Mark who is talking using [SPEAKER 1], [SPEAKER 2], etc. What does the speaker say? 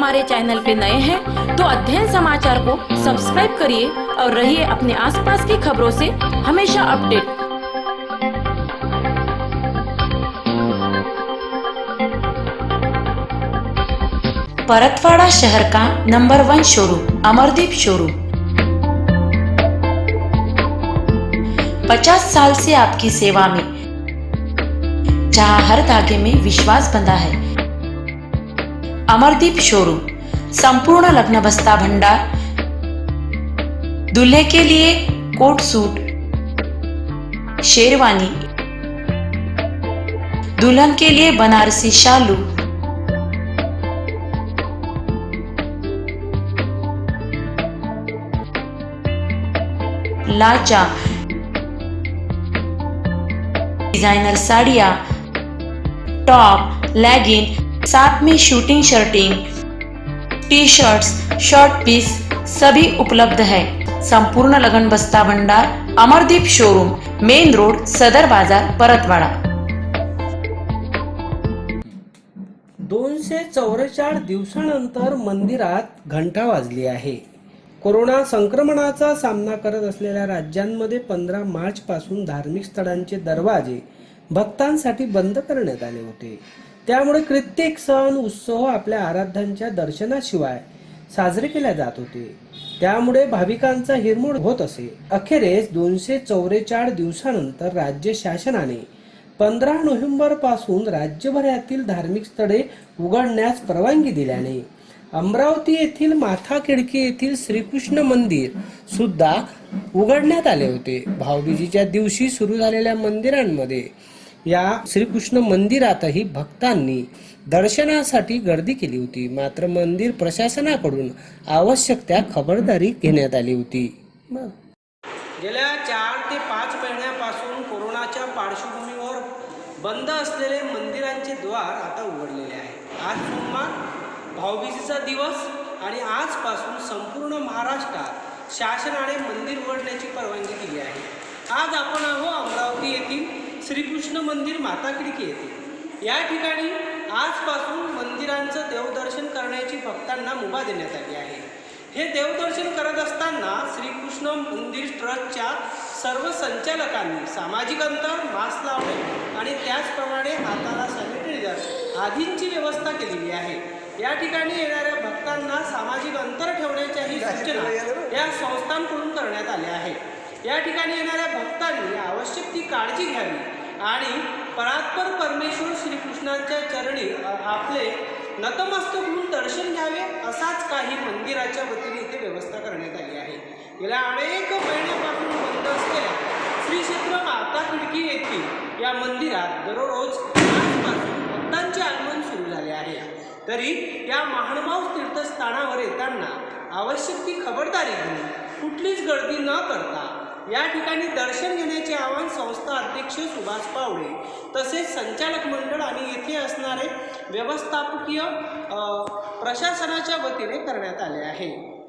[SPEAKER 1] हमारे चैनल पे नए हैं तो अध्ययन समाचार को सब्सक्राइब करिए और रहिए अपने आसपास की खबरों से हमेशा अपडेट। परतवाड़ा शहर का number one showroom, Amardeep showroom. पचास साल से आपकी सेवा में, जहाँ हर धागे में विश्वास बंधा है। अमरदीप शोरूम संपूर्ण लग्न बस्ता भंडार, दूल्हे के लिए कोट सूट, शेरवानी, दुल्हन के लिए बनारसी शालू, लाचा, डिज़ाइनर साड़ियाँ, टॉप लेगिन साथ में shooting shirting T shirts short piece सभी उपलब्ध है। संपूर्ण लगन बस्ता भंडार अमरदीप शोरूम मेन रोड सदर बाजार परतवाड़ा।
[SPEAKER 2] दोनशे चौवेचाळ दिवसानंतर मंदिरात घंटा वाजली आहे. कोरोना संक्रमणाचा सामना करत असलेल्या राज्यांमध्ये पंधरा मार्चपासून धार्मिक स्थळांचे दरवाजे भक्तांसाठी बंद करण्यात आले होते. त्यामुळे कित्येक सण उत्सव आपल्या आराध्यांच्या दर्शनाशिवाय साजरे केले जात होते. त्यामुळे भाविकांचा हिरमोड होत असे. अखेरेस दोनशे चौवेचाळ दिवसानंतर राज्य शासनाने पंधरा नोव्हेंबरपासून राज्यभरातील धार्मिक स्थळे उघडण्यास परवानगी दिल्याने अमरावती येथील माथा खिडकी येथील श्रीकृष्ण मंदिर सुद्धा उघडण्यात आले होते. भाऊबीजीच्या दिवशी सुरू झालेल्या मंदिरांमध्ये या श्रीकृष्ण मंदिरातही भक्तांनी दर्शनासाठी गर्दी केली होती. मात्र मंदिर प्रशासनाकडून आवश्यक त्या खबरदारी घेण्यात आली होती. गेल्या चार ते पाच महिन्यापासून कोरोनाच्या पार्श्वभूमीवर बंद असलेले मंदिरांचे द्वार आता उघडलेले आहे. आज सोमवार भाऊबीजेचा दिवस आणि आजपासून संपूर्ण महाराष्ट्रात शासनाने मंदिर उघडण्याची परवानगी दिली आहे. आज आपण आहो अमरावती येथील श्रीकृष्ण मंदिर माता खिडकी येथे या ठिकाणी आजपासून मंदिरांचं देवदर्शन करण्याची भक्तांना मुभा देण्यात आली आहे. हे देवदर्शन करत असताना श्रीकृष्ण मंदिर ट्रस्टच्या सर्व संचालकांनी सामाजिक अंतर मास्क लावणे आणि त्याचप्रमाणे हाताला सॅनिटायझर आदींची व्यवस्था केलेली आहे. या ठिकाणी येणाऱ्या भक्तांना सामाजिक अंतर ठेवण्याच्याही सूचना या संस्थांकडून करण्यात आल्या आहेत. या ठिकाणी येणाऱ्या भक्तांनी आवश्यक ती काळजी घ्यावी. आणि परात्पर परमेश्वर श्रीकृष्णांच्या चरणी आपले नतमस्तक म्हणून दर्शन घ्यावे असाच काही मंदिराच्या वतीने इथे व्यवस्था करण्यात आली आहे. गेल्या अनेक महिन्यापासून बंद असलेल्या श्री क्षेत्र माता खिडकी येथील या मंदिरात दररोज आजपासून भक्तांचे आगमन सुरू झाले आहे. तरी या महानुभाव तीर्थस्थानावर येताना आवश्यक ती खबरदारी घेऊन कुठलीच गर्दी न करता या ठिकाणी दर्शन घेण्याचे आवाहन संस्था अध्यक्ष सुभाष पावडे तसेच संचालक मंडळ आणि येथे असणारे व्यवस्थापकीय प्रशासनाच्या वतीने करण्यात आले आहे.